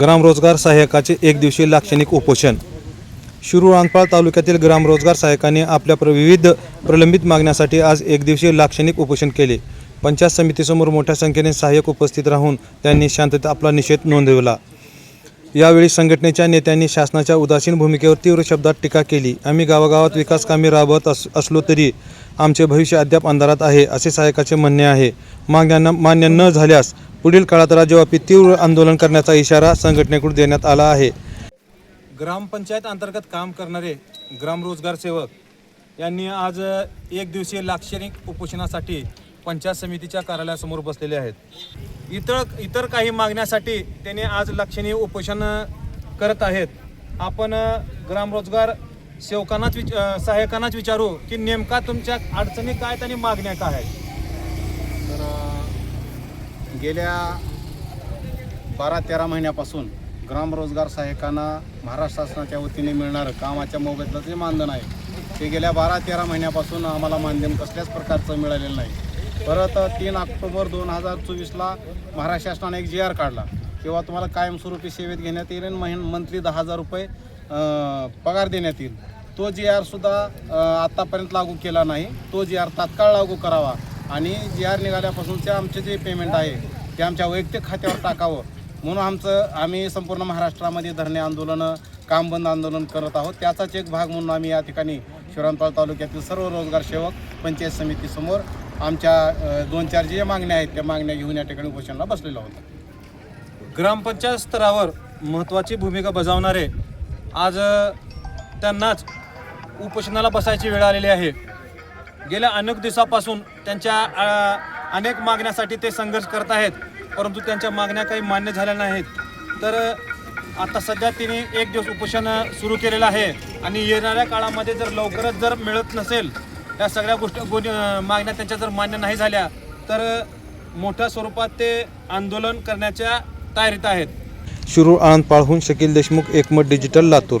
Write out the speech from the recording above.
ग्रामरोजगार सहाय्यकाचे एक दिवशी लाक्षणिक उपोषण. शिरूर तालुक्यातील ग्रामरोजगार सहाय्यकांनी आपल्या प्र विविध प्रलंबित मागण्यासाठी आज एक दिवशी लाक्षणिक उपोषण केले. पंचायत समितीसमोर मोठ्या संख्येने सहाय्यक उपस्थित राहून त्यांनी शांततेत आपला निषेध नोंदवला. यावेळी संघटनेच्या नेत्यांनी शासनाच्या उदासीन भूमिकेवर तीव्र शब्दात टीका केली. आम्ही गावागावात विकास कामे राबवत अस असलो तरी आमचे भविष्य अद्याप अंधारात आहे असे सहायकाचे म्हणणे आहे. मागण्यांना मान्य न झाल्यास पुढील काळात राज्यव्यापी तीव्र आंदोलन करण्याचा इशारा संघटनेकडून देण्यात आला आहे. ग्रामपंचायत अंतर्गत काम करणारे ग्रामरोजगार सेवक यांनी आज एक दिवसीय लाक्षणिक उपोषणासाठी पंचायत समितीच्या कार्यालयासमोर बसलेले आहेत. इतर इतर काही मागण्यासाठी त्यांनी आज लक्षणीय उपोषण करत आहेत. आपण ग्रामरोजगार सेवकांनाच विच सहाय्यकांनाच विचारू की नेमका तुमच्या अडचणी काय आहेत आणि मागण्या काय आहेत? गेल्या बारा तेरा महिन्यापासून ग्रामरोजगार सहाय्यकांना महाराष्ट्र शासनाच्या वतीने मिळणारं कामाच्या मोबदल्याचं जे मानधन आहे ते गेल्या बारा तेरा महिन्यापासून आम्हाला मानधन कसल्याच प्रकारचं मिळालेलं नाही. परत तीन ऑक्टोबर दोन हजार चोवीसला महाराष्ट्र शासनाने एक जी आर काढला. किंवा तुम्हाला कायमस्वरूपी सेवेत घेण्यात येईल आणि महिन मंथली दहा हजार रुपये पगार देण्यात येईल. तो जी आरसुद्धा आत्तापर्यंत लागू केला नाही. तो जी आर तात्काळ लागू करावा. आणि जी आर निघाल्यापासूनचे आमचे जे पेमेंट आहे ते आमच्या वैयक्तिक खात्यावर टाकावं. म्हणून आमचं आम्ही संपूर्ण महाराष्ट्रामध्ये धरणे आंदोलनं काम बंद आंदोलन करत आहोत. त्याचाच एक भाग म्हणून आम्ही या ठिकाणी शिवरामपाळ तालुक्यातील सर्व रोजगार सेवक पंचायत समितीसमोर आमच्या दोन चार जे मागण्या आहेत त्या मागण्या घेऊन या ठिकाणी उपोषणाला बसलेलो आहोत. ग्रामपंचायत स्तरावर महत्त्वाची भूमिका बजावणारे आज त्यांनाच उपोषणाला बसायची वेळ आलेली आहे. गेल्या अनेक दिवसापासून त्यांच्या अनेक मागण्यासाठी ते संघर्ष करत आहेत परंतु त्यांच्या मागण्या काही मान्य झाल्या नाहीत. तर आता सध्या तिने एक दिवस उपोषण सुरू केलेलं आहे आणि येणाऱ्या काळामध्ये जर लवकरच जर मिळत नसेल या सगळ्या गोष्टी मागण्या त्यांच्या जर मान्य नाही झाल्या तर मोठ्या स्वरूपात ते आंदोलन करण्याच्या तयारीत आहेत. शिरूर आनंद पाळहून Shakeel Deshmukh Ekmat digital Latur.